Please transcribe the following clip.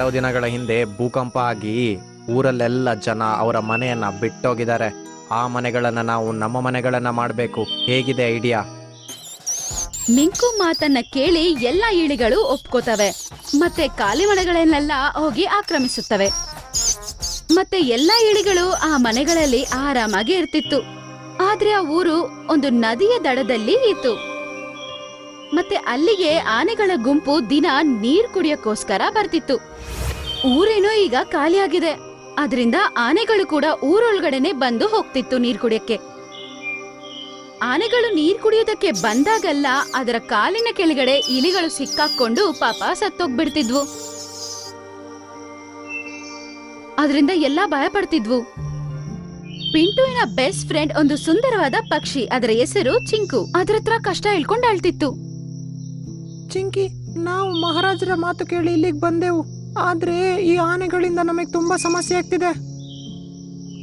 ಕೆಲವು ದಿನಗಳ ಹಿಂದೆ ಭೂಕಂಪ ಆಗಿ ಊರಲ್ಲೆಲ್ಲ ಜನ ಅವರ ಮನೆಯನ್ನ ಬಿಟ್ಟೋಗಿದ್ದಾರೆ. ಆ ಮನೆಗಳನ್ನ ನಾವು ನಮ್ಮ ಮನೆಗಳನ್ನ ಮಾಡಬೇಕು. ಹೇಗಿದೆ ಐಡಿಯಾ? ಮಿಂಕು ಮಾತನ್ನ ಕೇಳಿ ಎಲ್ಲ ಇಳಿಗಳು ಒಪ್ಕೋತವೆ. ಮತ್ತೆ ಖಾಲಿ ಮನೆಗಳನ್ನೆಲ್ಲ ಹೋಗಿ ಆಕ್ರಮಿಸುತ್ತವೆ. ಮತ್ತೆ ಎಲ್ಲ ಇಳಿಗಳು ಆ ಮನೆಗಳಲ್ಲಿ ಆರಾಮಾಗಿ ಇರ್ತಿತ್ತು. ಆದ್ರೆ ಆ ಊರು ಒಂದು ನದಿಯ ದಡದಲ್ಲಿ ಇತ್ತು. ಮತ್ತೆ ಅಲ್ಲಿಗೆ ಆನೆಗಳ ಗುಂಪು ದಿನ ನೀರ್ ಕುಡಿಯಕ್ಕೋಸ್ಕರ ಬರ್ತಿತ್ತು. ಊರೇನೋ ಈಗ ಖಾಲಿಯಾಗಿದೆ ಅದರಿಂದ ಆನೆಗಳು ಕೂಡ ಊರೊಳಗಡೆನೆ ಬಂದು ಹೋಗ್ತಿತ್ತು ನೀರ್ ಕುಡಿಯಕ್ಕೆ. ಆನೆಗಳು ನೀರ್ ಕುಡಿಯೋದಕ್ಕೆ ಬಂದಾಗೆಲ್ಲ ಅದರ ಕಾಲಿನ ಕೆಳಗಡೆ ಇಲಿಗಳು ಸಿಕ್ಕಾಕೊಂಡು ಪಾಪ ಸತ್ತೋಗ್ಬಿಡ್ತಿದ್ವು. ಅದರಿಂದ ಎಲ್ಲಾ ಭಯ ಪಡ್ತಿದ್ವು ಪಿಂಟುವಿನ ಬೆಸ್ಟ್ ಫ್ರೆಂಡ್ ಒಂದು ಸುಂದರವಾದ ಪಕ್ಷಿ, ಅದರ ಹೆಸರು ಚಿಂಕು. ಅದ್ರ ಹತ್ರ ಕಷ್ಟ ಹೇಳ್ಕೊಂಡು ಅಳ್ತಿತ್ತು. ಚಿಂಕಿ ನಾವು ಮಹಾರಾಜರ ಮಾತು ಕೇಳಿ ಇಲ್ಲಿಗೆ ಬಂದೆವು. ಆದ್ರೆ ಈ ಆನೆಗಳಿಂದ ನಮಗೆ ತುಂಬಾ ಸಮಸ್ಯೆ ಆಗ್ತಿದೆ.